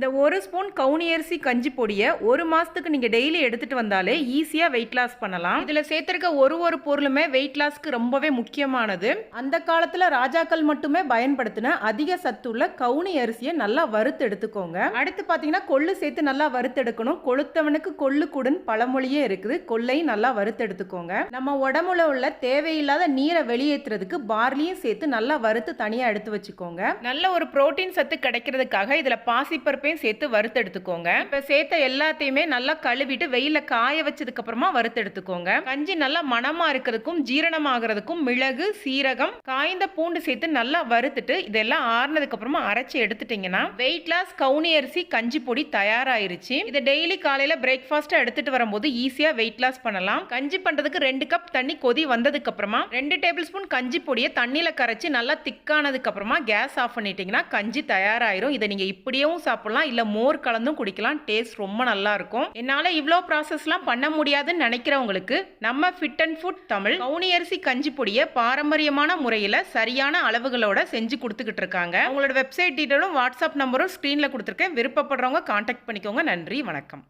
இந்த ஒரு ஸ்பூன் கவுனி அரிசி கஞ்சி பொடியை ஒரு மாதத்துக்கு நீங்கள் டெய்லி எடுத்துகிட்டு வந்தாலே ஈஸியாக வெயிட் லாஸ் பண்ணலாம். இதில் சேர்த்துருக்க ஒரு ஒரு பொருளுமே வெயிட் லாஸ்க்கு ரொம்பவே முக்கியமானது. அந்த காலத்தில் ராஜாக்கள் மட்டுமே பயன்படுத்தின அதிக சத்துள்ள கவுனி அரிசியை நல்லா வறுத்து எடுத்துக்கோங்க. அடுத்து பார்த்தீங்கன்னா கொள்ளு சேர்த்து நல்லா வறுத்தெடுக்கணும் கொளுத்தவனுக்கு கொள்ளு கூடுன்னு பழமொழியே இருக்குது. கொள்ளையும் நல்லா வறுத்து எடுத்துக்கோங்க. நம்ம உடம்புல உள்ள தேவையில்லாத நீரை வெளியேற்றுறதுக்கு பார்லியும் சேர்த்து நல்லா வறுத்து தனியாக எடுத்து வச்சுக்கோங்க. நல்ல ஒரு புரோட்டீன் சத்து கிடைக்கிறதுக்காக இதில் இதுல பருப்பையும் சேர்த்து வறுத்து எடுத்துக்கோங்க சேர்த்த எல்லாத்தையுமே நல்லா கழுவிட்டு வெயில காய வச்சதுக்கு அப்புறமா வறுத்து எடுத்துக்கோங்க கஞ்சி நல்லா மணமாக இருக்கிறதுக்கும் ஜீரணமாகிறதுக்கும் மிளகு சீரகம் காய்ந்த பூண்டு சேர்த்து நல்லா வறுத்துட்டு இதெல்லாம் ஆறுனதுக்கப்புறமா அப்புறமா எடுத்துட்டிங்கன்னா எடுத்துட்டீங்கன்னா வெயிட் லாஸ் கவுனி அரிசி கஞ்சி பொடி தயாராயிருச்சு. இதை டெய்லி காலையில பிரேக்ஃபாஸ்டா எடுத்துட்டு வரும்போது ஈஸியா வெயிட் லாஸ் பண்ணலாம். கஞ்சி பண்றதுக்கு ரெண்டு கப் தண்ணி கொதி வந்ததுக்கு அப்புறமா ரெண்டு டேபிள் ஸ்பூன் கஞ்சி பொடியை தண்ணியில கரைச்சி நல்லா திக்கானதுக்கு அப்புறமா கேஸ் ஆஃப் பண்ணிட்டீங்கன்னா கஞ்சி தயாராயிரும். இதை நீங்க இப்படியும் சாப்பிடலாம். இல்ல மோர் கலந்தும் குடிக்கலாம். டேஸ்ட் ரொம்ப நல்லா இருக்கும். என்னால இவ்வளோ ப்ராசஸ்லாம் பண்ண முடியாதுன்னு நினைக்கிறவங்களுக்கு நம்ம ஃபிட் அண்ட் ஃபுட் தமிழ் கவுனி அரிசி கஞ்சி பொடியை பாரம்பரியமான முறையில் சரியான அளவுகளோட செஞ்சு கொடுத்துக்கிட்டு இருக்காங்க. உங்களோட வெப்சைட் டீட்டெயிலும் வாட்ஸ்அப் நம்பரும் ஸ்க்ரீனில் கொடுத்துருக்கேன். விருப்பப்படுறவங்க காண்டாக்ட் பண்ணிக்கோங்க. நன்றி வணக்கம்.